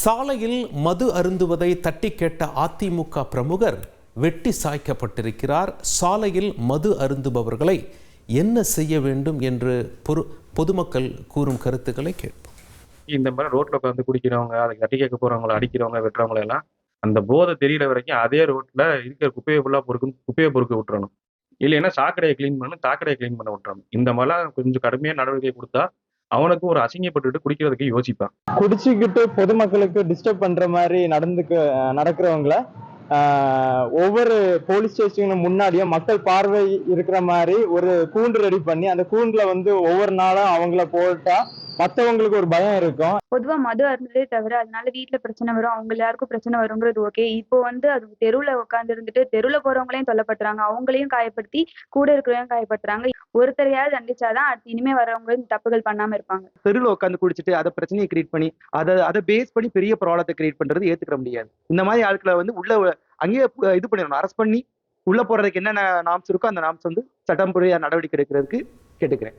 சாலையில் மது அருந்துவதை தட்டி கேட்ட அதிமுக பிரமுகர் வெட்டி சாய்க்கப்பட்டிருக்கிறார். சாலையில் மது அருந்துபவர்களை என்ன செய்ய வேண்டும் என்று பொரு பொதுமக்கள் கூறும் கருத்துக்களை கேட்போம். இந்த மாதிரி ரோட்ல உட்காந்து குடிக்கிறவங்க அதை கட்டி கேட்க போறவங்களை அடிக்கிறவங்க வெட்டுறவங்களை எல்லாம் அந்த போதை தெரியற வரைக்கும் அதே ரோட்ல இருக்கிற குப்பையை ஃபுல்லா பொறுக்கு குப்பையை பொறுக்க விட்டுறணும். இல்லைன்னா சாக்கடையை க்ளீன் பண்ணணும் சாக்கடையை க்ளீன் பண்ண விட்டுறணும். இந்த மாதிரிலாம் கொஞ்சம் கடுமையான நடவடிக்கை கொடுத்தா அவனுக்கும் ஒரு அசிங்கப்பட்டுட்டு குடிக்கிறதுக்கு யோசிப்பான். குடிச்சுக்கிட்டு பொதுமக்களுக்கு டிஸ்டர்ப் பண்ற மாதிரி நடந்துக்க நடக்கிறவங்கள ஆஹ், ஒவ்வொரு போலீஸ் ஸ்டேஷனுக்கு முன்னாடியும் மக்கள் பார்வை இருக்கிற மாதிரி ஒரு கூண்டு ரெடி பண்ணி அந்த கூண்டுல வந்து ஒவ்வொரு நாளும் அவங்கள போட்டா மத்தவங்களுக்கு ஒரு பயம் இருக்கும். பொதுவா மது அருந்ததே தவிர அதனால வீட்ல பிரச்சனை வரும் அவங்க எல்லாருக்கும் பிரச்சனை வருங்கிறது ஓகே இப்போ வந்து அது தெருவுல உட்கார்ந்து இருந்துட்டு தெருவுல போறவங்களையும் தொல்லப்படுறாங்க அவங்களையும் காயப்படுத்தி கூட இருக்கிறவங்க காயப்படுத்துறாங்க. ஒருத்தரையாவது தண்டிச்சாதான் அடுத்து இனிமே வரவங்க தப்புகள் பண்ணாம இருப்பாங்க. தெருவில் உட்காந்து குடிச்சிட்டு அதை பிரச்சனையை கிரியேட் பண்ணி அதை அதை பேஸ் பண்ணி பெரிய ப்ராப்ளத்தை கிரியேட் பண்றது ஏத்துக்கிற முடியாது. இந்த மாதிரி ஆட்களை வந்து உள்ள அங்கேயே இது பண்ணிடணும். அரெஸ்ட் பண்ணி உள்ள போறதுக்கு என்னென்ன நாம்ஸ் இருக்கோ அந்த நாம்ஸ் வந்து சட்டம்புரிய நடவடிக்கை எடுக்கிறதுக்கு கேட்டுக்கிறேன்.